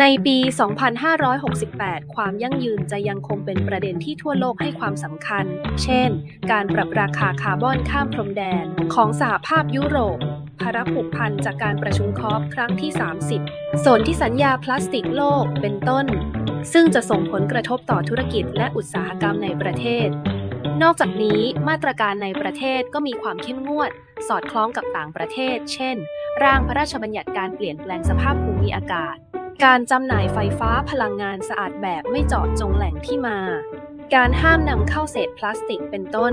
ในปี 2568 ความยั่งยืนจะยังคงเป็นประเด็นที่ทั่วโลกให้ความสำคัญ เช่น การปรับราคาคาร์บอนข้ามพรมแดน ของสหภาพยุโรปภาระผูกพันจากการประชุมคอปครั้งที่ 30 ส่วนที่สัญญาพลาสติกโลกเป็นต้น ซึ่งจะส่งผลกระทบต่อธุรกิจและอุตสาหกรรมในประเทศ นอกจากนี้มาตรการในประเทศก็มีความเข้มงวด สอดคล้องกับต่างประเทศ เช่น ร่างพระราชบัญญัติการเปลี่ยนแปลงสภาพภูมิอากาศ การจำหน่ายไฟฟ้าพลังงานสะอาดแบบไม่เจาะจงแหล่งที่มา การห้ามนำเข้าเศษพลาสติกเป็นต้น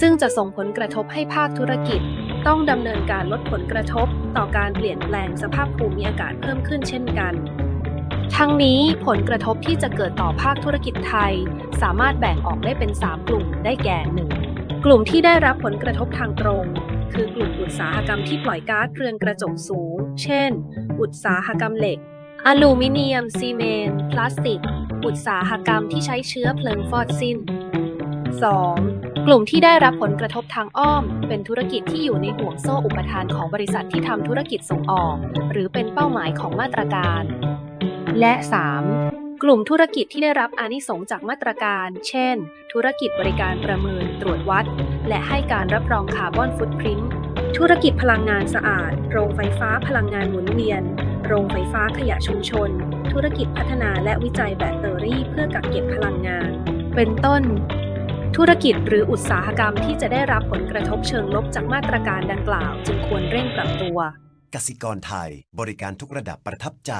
ซึ่งจะส่งผลกระทบให้ภาคธุรกิจ ต้องดำเนินการลดผลกระทบ ต่อการเปลี่ยนแปลงสภาพภูมิอากาศเพิ่มขึ้นเช่นกัน ทั้งนี้ผลกระทบที่จะเกิดต่อภาคธุรกิจไทย สามารถแบ่งออกได้เป็น 3 กลุ่มได้แก่ 1. กลุ่มที่ได้รับผลกระทบทางตรงคือกลุ่มอุตสาหกรรมที่ปล่อยก๊าซเรือนกระจกสูง เช่น อุตสาหกรรมเหล็ก อลูมิเนียม ซีเมนต์ พลาสติก อุตสาหกรรมที่ใช้เชื้อเพลิงฟอสซิล 2. กลุ่มที่ได้รับผลกระทบทางอ้อม เป็นธุรกิจที่อยู่ในห่วงโซ่อุปทานของบริษัทที่ทำธุรกิจส่งออก หรือเป็นเป้าหมายของมาตรการ และ 3. กลุ่มธุรกิจที่ได้รับอานิสงส์จากมาตรการ เช่น ธุรกิจบริการประเมิน ตรวจวัด และให้การรับรองคาร์บอนฟุตพริ้นธุรกิจพลังงานสะอาด โรงไฟฟ้าพลังงานหมุนเวียน โรงไฟฟ้าขยะชุมชน ธุรกิจพัฒนาและวิจัยแบตเตอรี่เพื่อกักเก็บพลังงาน เป็นต้น ธุรกิจหรืออุตสาหกรรมที่จะได้รับผลกระทบเชิงลบจากมาตรการดังกล่าว จึงควรเร่งปรับตัว กสิกรไทย บริการทุกระดับประทับใจ